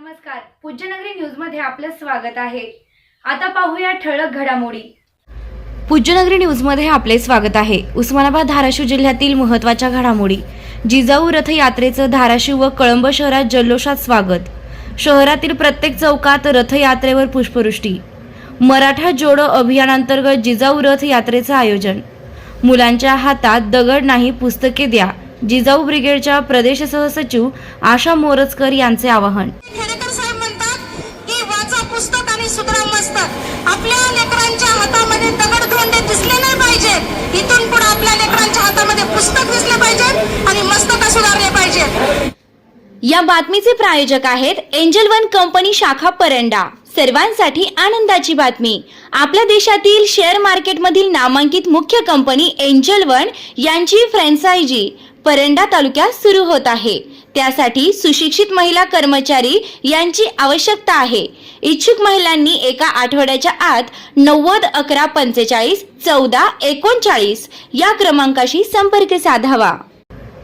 नमस्कार. पूज्यनगरी न्यूजमध्ये आपलं स्वागत आहे. आता पाहूया ठळक घडामोडी. पूज्यनगरी न्यूजमध्ये आपले स्वागत आहे. उस्मानाबाद धाराशिव जिल्ह्यातील महत्त्वाच्या घडामोडी. जिजाऊ रथयात्रेचं धाराशिव व कळंब शहरात जल्लोषात स्वागत. शहरातील प्रत्येक चौकात रथयात्रेवर पुष्पवृष्टी. मराठा जोडो अभियानांतर्गत जिजाऊ रथ यात्रेचं आयोजन. मुलांच्या हातात दगड नाही पुस्तके द्या. जिजाऊ ब्रिगेडच्या प्रदेश सहसचिव आशा मोरजकर यांचे आवाहन. खेडेकर साहेब म्हणतात की वाचा पुस्तक आणि सुधरा मस्तक आपल्या लेकरांच्या हातामध्ये दगड धोंडे दिसले नाही पाहिजेत इथून पुढे आपल्या लेकरांच्या हातामध्ये पुस्तक दिसले आणि मस्तक सुधारले पाहिजेत या बातमीचे प्रायोजक आहेत एंजल वन कंपनी शाखा परंडा. सर्वांसाठी आनंदाची बातमी. आपल्या देशातील शेअर मार्केटमधील नामांकित मुख्य कंपनी एंजल वन यांची फ्रँचायझी. परंडा तालुक्यात सुरू होत आहे. त्यासाठी सुशिक्षित महिला कर्मचारी यांची आवश्यकता आहे. इच्छुक महिलांनी एका आठवड्याच्या आत नव्वद अकरा पंचेचाळीस चौदा एकोणचाळीस या क्रमांकाशी संपर्क साधावा.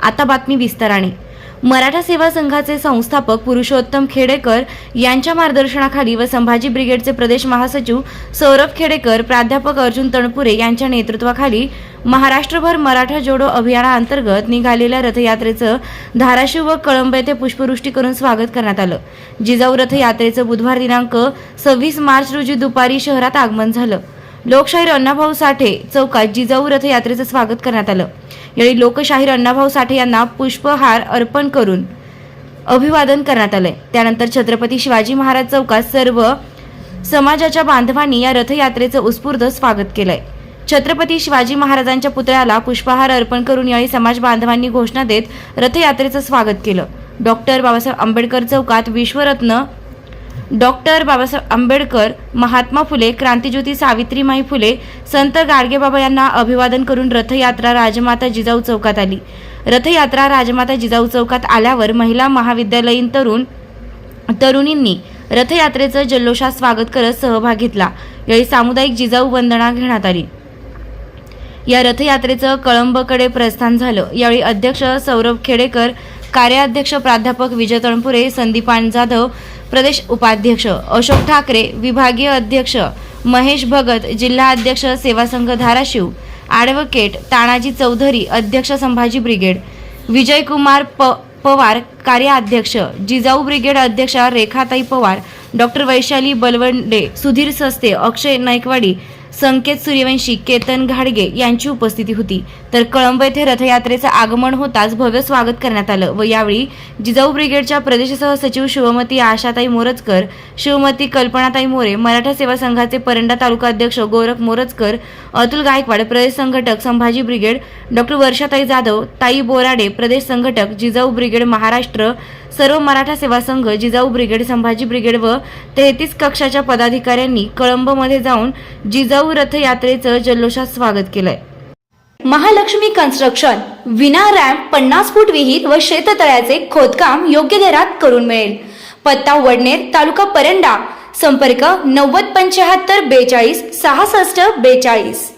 आता बातमी विस्ताराने. मराठा सेवा संघाचे संस्थापक पुरुषोत्तम खेडेकर यांच्या मार्गदर्शनाखाली व संभाजी ब्रिगेडचे प्रदेश महासचिव सौरभ खेडेकर प्राध्यापक अर्जुन तणपुरे यांच्या नेतृत्वाखाली महाराष्ट्रभर मराठा जोडो अभियानाअंतर्गत निघालेल्या रथयात्रेचं धाराशिव व कळंब येथे पुष्पवृष्टी करून स्वागत करण्यात आलं. जिजाऊ रथयात्रेचं बुधवार दिनांक सव्वीस मार्च रोजी दुपारी शहरात आगमन झालं. लोकशाहीर अण्णाभाऊ साठे चौकात जिजाऊ रथयात्रेचं स्वागत करण्यात आलं. यावेळी लोकशाहीर अण्णाभाऊ साठे यांना पुष्पहार अर्पण करून अभिवादन करण्यात आलंय. त्यानंतर छत्रपती शिवाजी महाराज चौकात सर्व समाजाच्या बांधवांनी या रथयात्रेचं उत्स्फूर्त स्वागत केलंय. छत्रपती शिवाजी महाराजांच्या पुतळ्याला पुष्पहार अर्पण करून यावेळी समाज बांधवांनी घोषणा देत रथयात्रेचं स्वागत केलं. डॉक्टर बाबासाहेब आंबेडकर चौकात विश्वरत्न डॉक्टर बाबासाहेब आंबेडकर महात्मा फुले क्रांतीज्योती सावित्रीमाई फुले संत गाडगेबाबा यांना अभिवादन करून रथयात्रा राजमाता जिजाऊ चौकात आली. रथयात्रा राजमाता जिजाऊ चौकात आल्यावर महिला महाविद्यालयीन तरुण तरुणींनी रथयात्रेचं जल्लोषात स्वागत करत सहभाग घेतला. यावेळी सामुदायिक जिजाऊ वंदना घेण्यात आली. या रथयात्रेचं कळंबकडे प्रस्थान झालं. यावेळी अध्यक्ष सौरभ खेडेकर कार्याध्यक्ष प्राध्यापक विजय तणपुरे संदीपान जाधव प्रदेश उपाध्यक्ष अशोक ठाकरे विभागीय अध्यक्ष महेश भगत जिल्हा अध्यक्ष सेवा संघ धाराशिव ॲडव्होकेट तानाजी चौधरी अध्यक्ष संभाजी ब्रिगेड विजयकुमार प पवार कार्याध्यक्ष जिजाऊ ब्रिगेड अध्यक्षा रेखाताई पवार डॉक्टर वैशाली बलवंडे सुधीर सस्ते अक्षय नायकवाडी संकेत सूर्यवंशी केतन घाडगे यांची उपस्थिती होती. तर कळंब येथे रथयात्रेचं आगमन होताच भव्य स्वागत करण्यात आलं व यावेळी जिजाऊ ब्रिगेडच्या प्रदेश सहसचिव शिवमती आशाताई मोरजकर शिवमती कल्पनाताई मोरे मराठा सेवा संघाचे परंडा तालुका अध्यक्ष गोरख मोरजकर अतुल गायकवाड प्रदेश संघटक संभाजी ब्रिगेड डॉक्टर वर्षाताई जाधव ताई बोराडे प्रदेश संघटक जिजाऊ ब्रिगेड महाराष्ट्र सर्व मराठा सेवा संघ जिजाऊ ब्रिगेड संभाजी ब्रिगेड व तेहतीस कक्षाच्या पदाधिकाऱ्यांनी कळंबमध्ये जाऊन जिजाऊ रथयात्रेचं जल्लोषात स्वागत केलंय. महालक्ष्मी कन्स्ट्रक्शन विना रॅम्प पन्नास फूट विहीर व शेततळ्याचे खोदकाम योग्य दरात करून मिळेल. पत्ता वडनेर तालुका परंडा. संपर्क नव्वद पंच्याहत्तर बेचाळीस सहासष्ट बेचाळीस.